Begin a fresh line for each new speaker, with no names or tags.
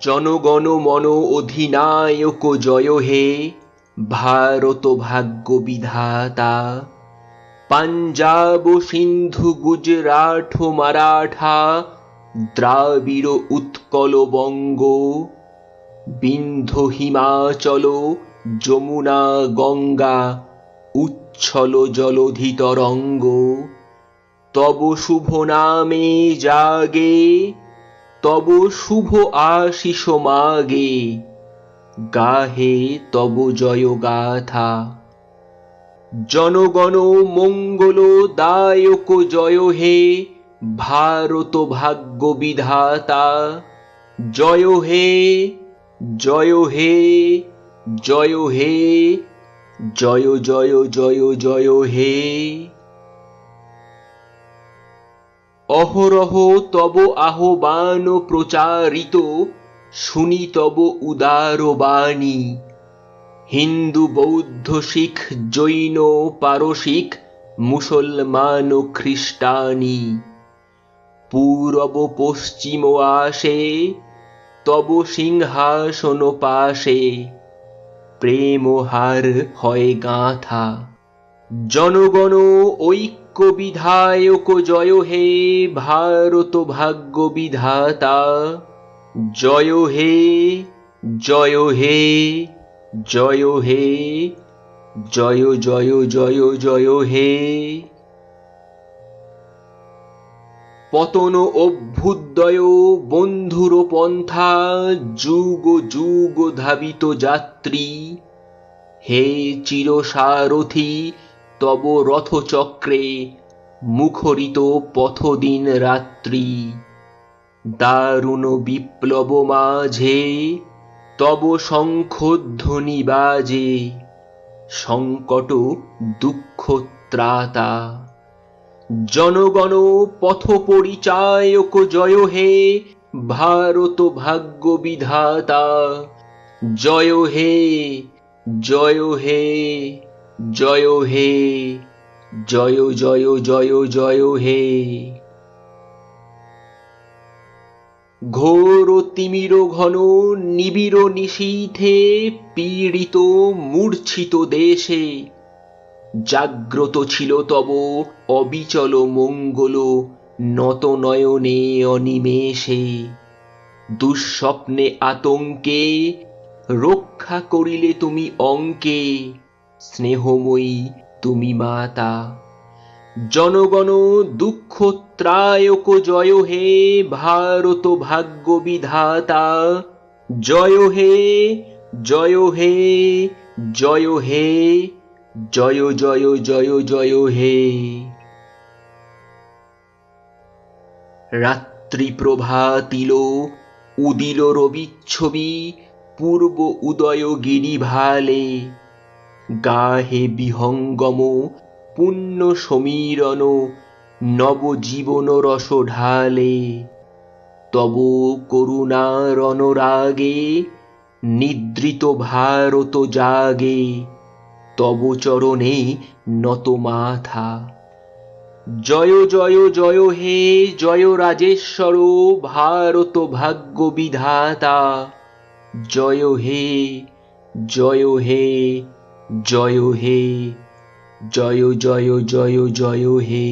জনগণ মন অধিনায়ক জয় হে ভারত ভাগ্য বিধাতা পাঞ্জাব, সিন্ধু, গুজরাট, মারাঠা, দ্রাবিড় উৎকল বঙ্গ বিন্ধ হিমাচল, যমুনা গঙ্গা, উচ্ছল জলধি তরঙ্গ তব শুভ নামে জাগে তব শুভ আশিস মাগে, গাহে তব জয় গাথা। জনগণ মঙ্গল দায়ক জয় হে, ভারত ভাগ্য বিধাতা। জয় হে জয় হে জয় হে, জয় জয় জয় জয় হে। অহরহ তব আহ্বান প্রচারিত, শুনি তব উদার বাণী। হিন্দু, বৌদ্ধ, শিখ, জৈন, পারসিক, মুসলমান ও খ্রিস্টানি। পূরব পশ্চিম আসে, তব সিংহাসন পাশে। প্রেম হার হয় গাঁথা। জনগণ ঐক্য বিধায়ক জয় হে ভারত ভাগ্য বিধাতা জয় হে জয় হে জয় হে, জয় জয় জয় জয় হে। পতন অভ্যুদয় বন্ধুর পন্থা, যুগ যুগ ধাবিত যাত্রী। হে চিরসারথি তব রথচক্রে মুখরিত পথদিন রাত্রি। দারুণ বিপ্লব মাঝে তব শঙ্খধ্বনি বাজে, সংকট দুঃখ ত্রাতা জনগণ পথ পরিচায়ক জয় হে ভারত ভাগ্য বিধাতা। জয় হে জয় হে। জয় হে জয় জয় জয় জয় হে। ঘোর তিমির ঘন, নিবিড় নিশীথে পীড়িত, মূর্ছিত দেশে। জাগ্রত ছিল তব অবিচল মঙ্গল, নত নয়নে অনিমেষে। দুঃস্বপ্নে আতঙ্কে রক্ষা করিলে তুমি অঙ্কে। স্নেহময়ী তুমি মাতা। জনগণ দুঃখ ত্রায়ক জয় হে ভারত ভাগ্য বিধাতা জয় হে জয় হে জয় হে, জয় জয় জয় জয় হে। রাত্রি প্রভাতিল, উদিল রবিচ্ছবি, পূর্ব উদয় গিরিভালে গাহে বিহঙ্গম পুণ্য সমীরণ নবজীবন রস ঢালে। তব করুণার অনুরাগে নিদ্রিত ভারত জাগে। তব চরণে নত মাথা। জয় জয় জয় হে, জয় রাজেশ্বর, ভারত ভাগ্য বিধাতা। জয় হে জয় হে জয় হে জয় জয় জয় জয় হে।